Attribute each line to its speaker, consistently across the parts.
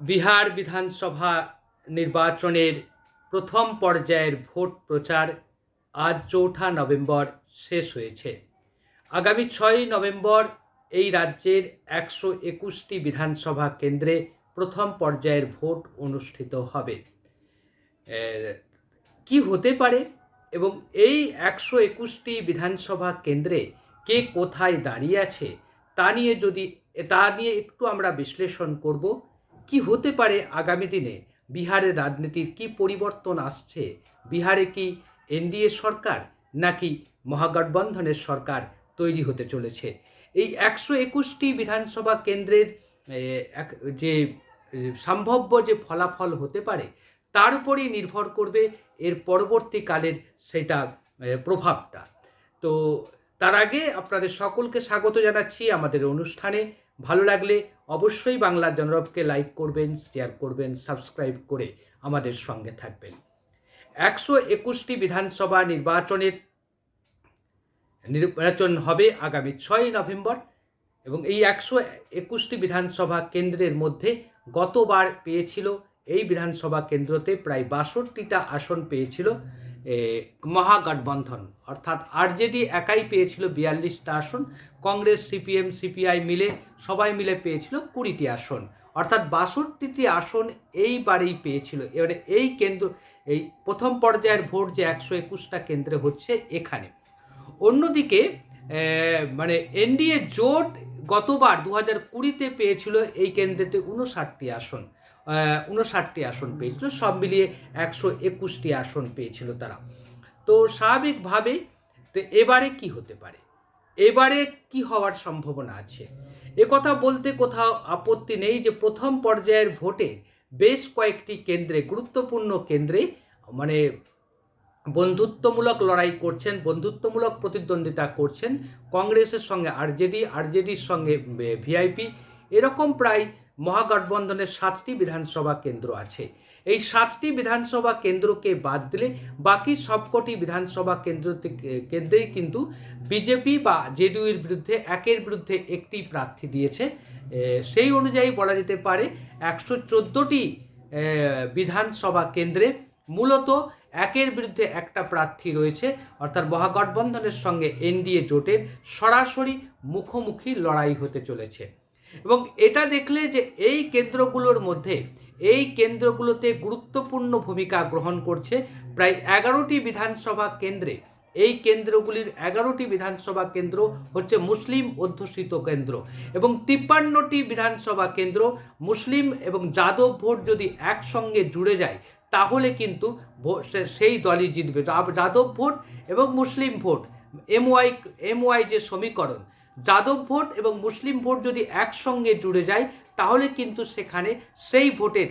Speaker 1: বিহার বিধানসভা নির্বাচনের প্রথম পর্যায়ের ভোট প্রচার আজ চৌঠা নভেম্বর শেষ হয়েছে। আগামী ছয়ই নভেম্বর এই রাজ্যের একশো একুশটি বিধানসভা কেন্দ্রে প্রথম পর্যায়ের ভোট অনুষ্ঠিত হবে। কি হতে পারে এবং এই একশো একুশটি বিধানসভা কেন্দ্রে কে কোথায় দাঁড়িয়ে আছে তা নিয়ে যদি, তা নিয়ে একটু আমরা বিশ্লেষণ করব। কি হতে পারে আগামী দিনে? বিহারের রাজনীতির কি পরিবর্তন আসছে? বিহারে কি এনডিএ সরকার নাকি মহাগঠবন্ধনের সরকার তৈরি হতে চলেছে? এই একশো একুশটি বিধানসভা কেন্দ্রের যে সম্ভাব্য যে ফলাফল হতে পারে, তার উপরেই নির্ভর করবে এর পরবর্তীকালের সেটা প্রভাবটা। তো, তার আগে আপনাদের সকলকে স্বাগত জানাচ্ছি আমাদের অনুষ্ঠানে। ভালো লাগলে অবশ্যই বাংলা জনরবকে লাইক করবেন শেয়ার করবেন সাবস্ক্রাইব করে আমাদের সঙ্গে থাকবেন। একশো একুশটি বিধানসভা নির্বাচনের নির্বাচন হবে আগামী ছয় নভেম্বর এবং এই একশো একুশটি বিধানসভা কেন্দ্রের মধ্যে গতবার পেয়েছিল, এই বিধানসভা কেন্দ্রতে প্রায় বাষট্টিটা আসন পেয়েছিল মহাগঠবন্ধন। অর্থাৎ আরজেডি একাই পেয়েছিল বিয়াল্লিশটা আসন কংগ্রেস, সিপিএম, সিপিআই মিলে সবাই মিলে পেয়েছিল কুড়িটি আসন। অর্থাৎ বাষট্টিটি আসন এইবারেই পেয়েছিল। এবারে এই কেন্দ্র, এই প্রথম পর্যায়ের ভোট যে একশো একুশটা কেন্দ্রে হচ্ছে এখানে। অন্যদিকে মানে এনডিএ জোট গতবার দু হাজার কুড়িতে পেয়েছিল এই কেন্দ্রেতে উনষাটটি আসন উনষাটটি আসন পেয়েছিল। সব মিলিয়ে একশো একুশটি আসন পেয়েছিল তারা। তো স্বাভাবিকভাবে তো এবারে কি হতে পারে? এবারে কি হওয়ার সম্ভাবনা আছে? কথা বলতে কোথাও আপত্তি নেই যে প্রথম পর্যায়ের ভোটে বেশ কয়েকটি কেন্দ্রে, গুরুত্বপূর্ণ কেন্দ্রে মানে বন্ধুত্বমূলক লড়াই করছেন, বন্ধুত্বমূলক প্রতিদ্বন্দ্বিতা করছেন কংগ্রেসের সঙ্গে আরজেডি আরজেডির সঙ্গে ভিআইপি এরকম প্রায় মহাগঠবন্ধনের সাতটি বিধানসভা কেন্দ্র আছে। এই সাতটি বিধানসভা কেন্দ্রকে বাদ দিলে বাকি সবকটি বিধানসভা কেন্দ্র কেন্দ্রেই কিন্তু বিজেপি বা জেডিইউর বিরুদ্ধে, একের বিরুদ্ধে একটি প্রার্থী দিয়েছে। সেই অনুযায়ী বলা যেতে পারে একশো চোদ্দোটি বিধানসভা কেন্দ্রে মূলত একের বিরুদ্ধে একটা প্রার্থী রয়েছে। অর্থাৎ মহাগঠবন্ধনের সঙ্গে এনডিএ জোটের সরাসরি মুখোমুখি লড়াই হতে চলেছে। এবং এটা দেখলে যে এই কেন্দ্রগুলোর মধ্যে, এই কেন্দ্রগুলোতে গুরুত্বপূর্ণ ভূমিকা গ্রহণ করছে প্রায় এগারোটি বিধানসভা কেন্দ্রে। এই কেন্দ্রগুলির এগারোটি বিধানসভা কেন্দ্র হচ্ছে মুসলিম অধ্যুষিত কেন্দ্র এবং তিপ্পান্নটি বিধানসভা কেন্দ্র মুসলিম এবং যাদব ভোট যদি একসঙ্গে জুড়ে যায়, তাহলে কিন্তু সেই দলই জিতবে। যাদব ভোট এবং মুসলিম ভোট এমওয়াই এমওয়াই যে সমীকরণ যাদব ভোট এবং মুসলিম ভোট যদি একসঙ্গে জুড়ে যায়, তাহলে কিন্তু সেখানে সেই ভোটের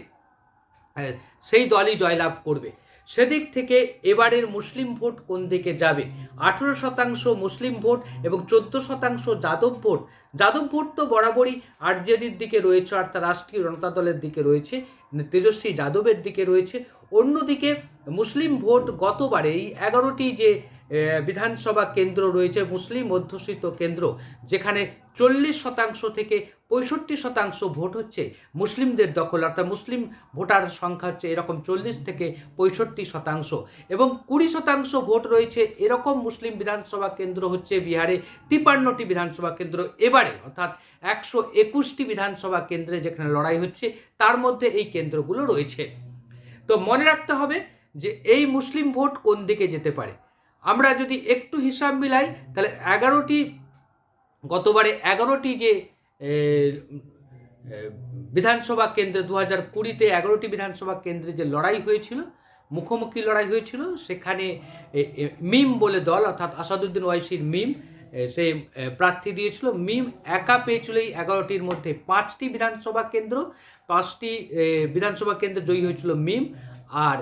Speaker 1: সেই দলই জয়লাভ করবে। সেদিক থেকে এবারের মুসলিম ভোট কোন দিকে যাবে? আঠেরো শতাংশ মুসলিম ভোট এবং চোদ্দ শতাংশ যাদব ভোট। যাদব ভোট তো বরাবরই আরজেডির দিকে রয়েছে অর্থাৎ রাষ্ট্রীয় জনতা দলের দিকে রয়েছে, তেজস্বী যাদবের দিকে রয়েছে। অন্যদিকে মুসলিম ভোট গতবারে এই এগারোটি যে বিধানসভা কেন্দ্র রয়েছে, মুসলিম অধ্যুষিত কেন্দ্র, যেখানে চল্লিশ শতাংশ থেকে পঁয়ষট্টি শতাংশ ভোট হচ্ছে মুসলিমদের দখল, অর্থাৎ মুসলিম ভোটার সংখ্যা হচ্ছে এরকম চল্লিশ থেকে পঁয়ষট্টি শতাংশ। এবং কুড়ি শতাংশ ভোট রয়েছে এরকম মুসলিম বিধানসভা কেন্দ্র হচ্ছে বিহারে তিপ্পান্নটি বিধানসভা কেন্দ্র এবারে, অর্থাৎ একশো একুশটি বিধানসভা কেন্দ্রে যেখানে লড়াই হচ্ছে, তার মধ্যে এই কেন্দ্রগুলো রয়েছে। তো মনে রাখতে হবে যে এই মুসলিম ভোট কোন দিকে যেতে পারে? আমরা যদি একটু হিসাব মিলাই, তাহলে এগারোটি, গতবারে এগারোটি যে বিধানসভা কেন্দ্রে দু হাজার কুড়িতে এগারোটি বিধানসভা কেন্দ্রে যে লড়াই হয়েছিল, মুখোমুখি লড়াই হয়েছিল, সেখানে মিম বলে দল, অর্থাৎ আসাদুদ্দিন ওয়াইসির মিম সে প্রার্থী দিয়েছিল। মিম একা পেয়েছিল এই এগারোটির মধ্যে পাঁচটি বিধানসভা কেন্দ্র, পাঁচটি বিধানসভা কেন্দ্র জয়ী হয়েছিল মিম, আর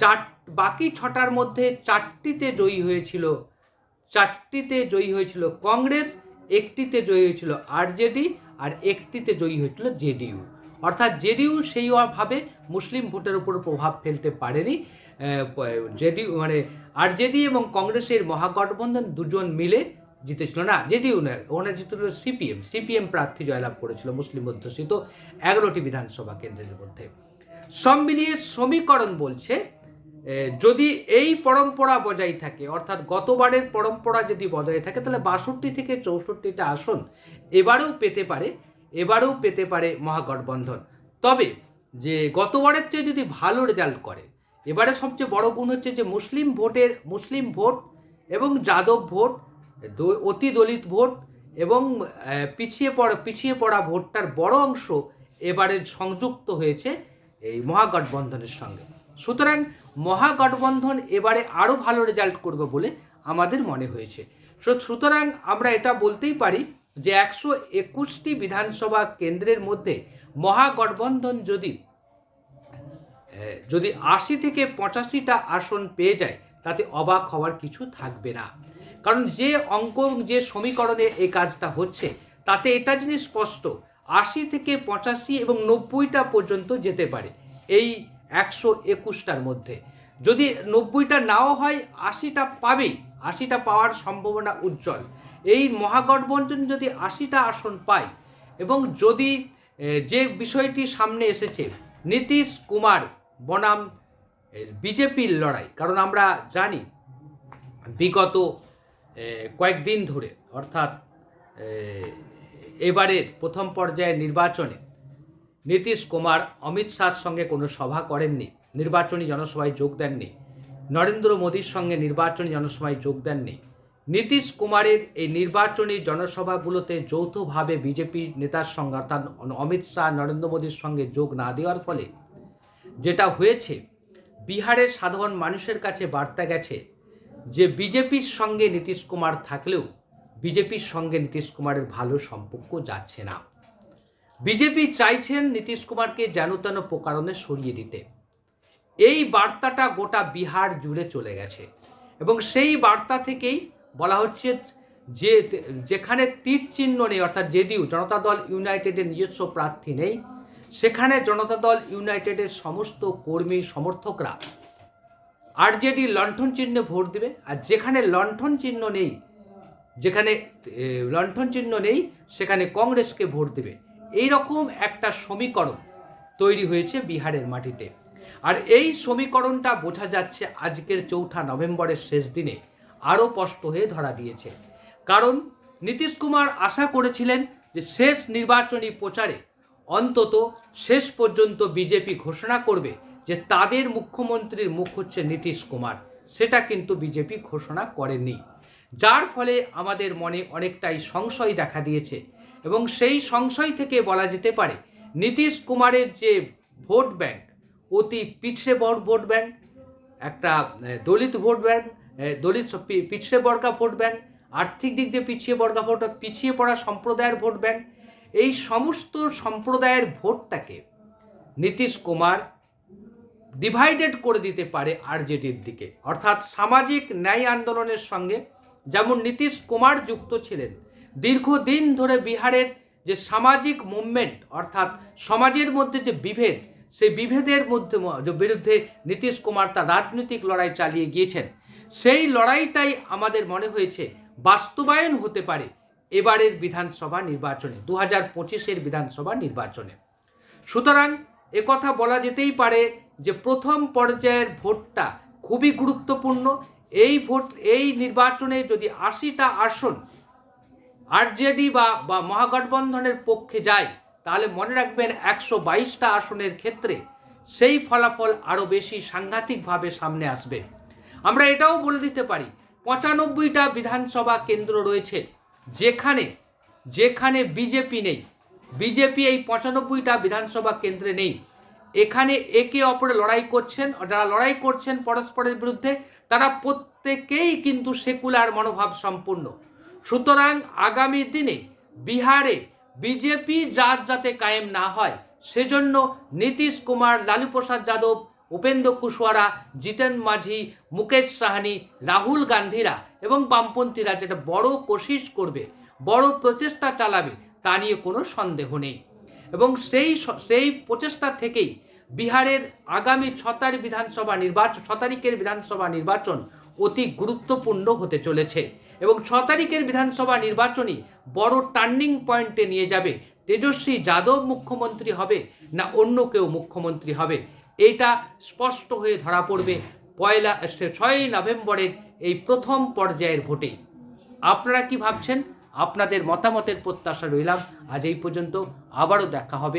Speaker 1: চার, বাকি ছটার মধ্যে চারটিতে জয়ী হয়েছিল। চারটিতে জয়ী হয়েছিল কংগ্রেস, একটিতে জয়ী হয়েছিল আরজেডি আর একটিতে জয়ী হয়েছিল জেডিইউ। অর্থাৎ জেডিইউ সেইভাবে মুসলিম ভোটের উপর প্রভাব ফেলতে পারেনি। জেডিইউ মানে আরজেডি এবং কংগ্রেসের মহাগঠবন্ধন দুজন মিলে জিতেছিল। না, জেডিইউ নয়, ওখানে জিতেছিল সিপিএম। সিপিএম প্রার্থী জয়লাভ করেছিল মুসলিম অধ্যুষিত এগারোটি বিধানসভা কেন্দ্রের মধ্যে। সব মিলিয়ে সমীকরণ বলছে যদি এই পরম্পরা বজায় থাকে, অর্থাৎ গতবারের পরম্পরা যদি বজায় থাকে, তাহলে বাষট্টি থেকে চৌষট্টিটা আসন এবারেও পেতে পারে, এবারেও পেতে পারে মহাগঠবন্ধন। তবে যে গতবারের চেয়ে যদি ভালো রেজাল্ট করে, এবারে সবচেয়ে বড় গুণ হচ্ছে যে মুসলিম ভোটের, মুসলিম ভোট এবং যাদব ভোট অতি দলিত ভোট এবং পিছিয়ে পড়া পিছিয়ে পড়া ভোটটার বড় অংশ এবারে সংযুক্ত হয়েছে। এই মহাগঠবন্ধনের সঙ্গে। সুতরাং মহাগঠবন্ধন এবারে আরও ভালো রেজাল্ট করবে বলে আমাদের মনে হয়েছে। সো- সুতরাং আমরা এটা বলতেই পারি যে একশো একুশটি বিধানসভা কেন্দ্রের মধ্যে মহাগঠবন্ধন যদি যদি আশি থেকে পঁচাশিটা আসন পেয়ে যায়, তাতে অবাক হওয়ার কিছু থাকবে না। কারণ যে অঙ্ক যে সমীকরণে এই কাজটা হচ্ছে, তাতে এটা জিনিস স্পষ্ট আশি থেকে পঁচাশি এবং নব্বইটা পর্যন্ত যেতে পারে এই একশো একুশটার মধ্যে। যদি নব্বইটা নাও হয়, আশিটা পাবেই। আশিটা পাওয়ার সম্ভাবনা উজ্জ্বল। এই মহাগঠবন্ধন যদি আশিটা আসন পায় এবং যদি যে বিষয়টি সামনে এসেছে, নীতিশ কুমার বনাম বিজেপির লড়াই, কারণ আমরা জানি বিগত কয়েকদিন ধরে, অর্থাৎ এবারের প্রথম পর্যায়ের নির্বাচনে নীতিশ কুমার, অমিত শাহর সঙ্গে কোনো সভা করেননি, নির্বাচনী জনসভায় যোগ দেননি, নরেন্দ্র মোদীর সঙ্গে নির্বাচনী জনসভায় যোগ দেননি। নীতিশ কুমারের এই নির্বাচনী জনসভাগুলোতে যৌথভাবে বিজেপি নেতার সঙ্গে অর্থাৎ অমিত শাহ, নরেন্দ্র মোদীর সঙ্গে যোগ না দেওয়ার ফলে যেটা হয়েছে, বিহারের সাধারণ মানুষের কাছে বার্তা গেছে যে, বিজেপির সঙ্গে নীতিশ কুমার থাকলেও বিজেপির সঙ্গে নীতিশ কুমারের ভালো সম্পর্ক যাচ্ছে না। বিজেপি চাইছেন নীতিশ কুমারকে যেন তেন প্রকারণে সরিয়ে দিতে। এই বার্তাটা গোটা বিহার জুড়ে চলে গেছে এবং সেই বার্তা থেকেই বলা হচ্ছে যে যেখানে তীর চিহ্ন নেই, অর্থাৎ জেডিইউ, জনতা দল ইউনাইটেডের নিজস্ব প্রার্থী নেই, সেখানে জনতা দল ইউনাইটেডের সমস্ত কর্মী, সমর্থকরা আর আরজেডি লণ্ঠন চিহ্নে ভোট দেবে। আর যেখানে লণ্ঠন চিহ্ন নেই যেখানে লণ্ঠন চিহ্ন নেই, সেখানে কংগ্রেসকে ভোট দেবে। এই রকম একটা সমীকরণ তৈরি হয়েছে বিহারের মাটিতে। আর এই সমীকরণটা বোঝা যাচ্ছে আজকের চৌঠা নভেম্বরের শেষ দিনে আরও স্পষ্ট হয়ে ধরা দিয়েছে। কারণ নীতিশ কুমার আশা করেছিলেন যে শেষ নির্বাচনী প্রচারে অন্তত শেষ পর্যন্ত বিজেপি ঘোষণা করবে যে তাদের মুখ্যমন্ত্রীর মুখ হচ্ছে নীতিশ কুমার। সেটা কিন্তু বিজেপি ঘোষণা করেনি। যার ফলে আমাদের মনে অনেকটাই সংশয় দেখা দিয়েছে এবং সেই সংশয় থেকে বলা যেতে পারে নীতিশ কুমারের যে ভোট ব্যাংক, অতি পিছড়ে বড় ভোট ব্যাংক, একটা দলিত ভোট ব্যাংক দলিত স- পি- পিছড়ে বর্গা ভোট ব্যাংক, আর্থিক দিক দিয়ে পিছিয়ে বর্গা ভোট, পিছিয়ে পড়া সম্প্রদায়ের ভোট ব্যাংক, এই সমস্ত সম্প্রদায়ের ভোটটাকে নীতিশ কুমার ডিভাইডেড করে দিতে পারে আরজেডির দিকে। অর্থাৎ সামাজিক ন্যায় আন্দোলনের সঙ্গে যেমন নীতিশ কুমার যুক্ত ছিলেন। দীর্ঘদিন ধরে বিহারের যে সামাজিক মুভমেন্ট অর্থাৎ সমাজের মধ্যে যে বিভেদ, সেই বিভেদের মধ্যে বিরুদ্ধে নীতিশ কুমার তার রাজনৈতিক লড়াই চালিয়ে গিয়েছেন। সেই লড়াইটাই আমাদের মনে হয়েছে বাস্তবায়ন হতে পারে এবারের বিধানসভা নির্বাচনে দু হাজার পঁচিশের বিধানসভা নির্বাচনে। সুতরাং একথা বলা যেতেই পারে যে প্রথম পর্যায়ের ভোটটা খুবই গুরুত্বপূর্ণ এই ভোট, এই নির্বাচনে যদি আশিটা আসন আরজেডি বা বা মহাগঠবন্ধনের পক্ষে যায়, তাহলে মনে রাখবেন একশো বাইশটা আসনের ক্ষেত্রে সেই ফলাফল আরও বেশি সাংঘাতিকভাবে সামনে আসবে। আমরা এটাও বলে দিতে পারি, পঁচানব্বইটা বিধানসভা কেন্দ্র রয়েছে, যেখানে যেখানে বিজেপি নেই, বিজেপি এই পঁচানব্বইটা বিধানসভা কেন্দ্রে নেই। এখানে একে অপরে লড়াই করছেন, যারা লড়াই করছেন পরস্পরের বিরুদ্ধে তারা প্রত্যেকেই কিন্তু সেকুলার মনোভাব সম্পূর্ণ। সুতরাং আগামী দিনে বিহারে বিজেপি জাত যাতে কায়েম না হয়, সেজন্য নীতিশ কুমার, লালু প্রসাদ যাদব, উপেন্দ্র কুশওয়ারা, জিতেন মাঝি, মুকেশ সাহানি, রাহুল গান্ধীরা এবং বামপন্থীরা যেটা বড় কোশিশ করবে, বড় প্রচেষ্টা চালাবে, তা নিয়ে কোনো সন্দেহ নেই। এবং সেই সেই প্রচেষ্টা থেকেই বিহারের আগামী ছ তারিখ বিধানসভা নির্বাচন, ছ তারিখের বিধানসভা নির্বাচন অতি গুরুত্বপূর্ণ হতে চলেছে এবং ছ তারিখের বিধানসভা নির্বাচনই বড় টার্নিং পয়েন্টে নিয়ে যাবে। তেজস্বী যাদব মুখ্যমন্ত্রী হবে না অন্য কেউ মুখ্যমন্ত্রী হবে? এটা স্পষ্ট হয়ে ধরা পড়বে পয়লা ছয়ই নভেম্বরের এই প্রথম পর্যায়ের ভোটে। আপনারা কি ভাবছেন? আপনাদের মতামতের প্রত্যাশা রইলাম। আজ এই পর্যন্ত আবারও দেখা হবে।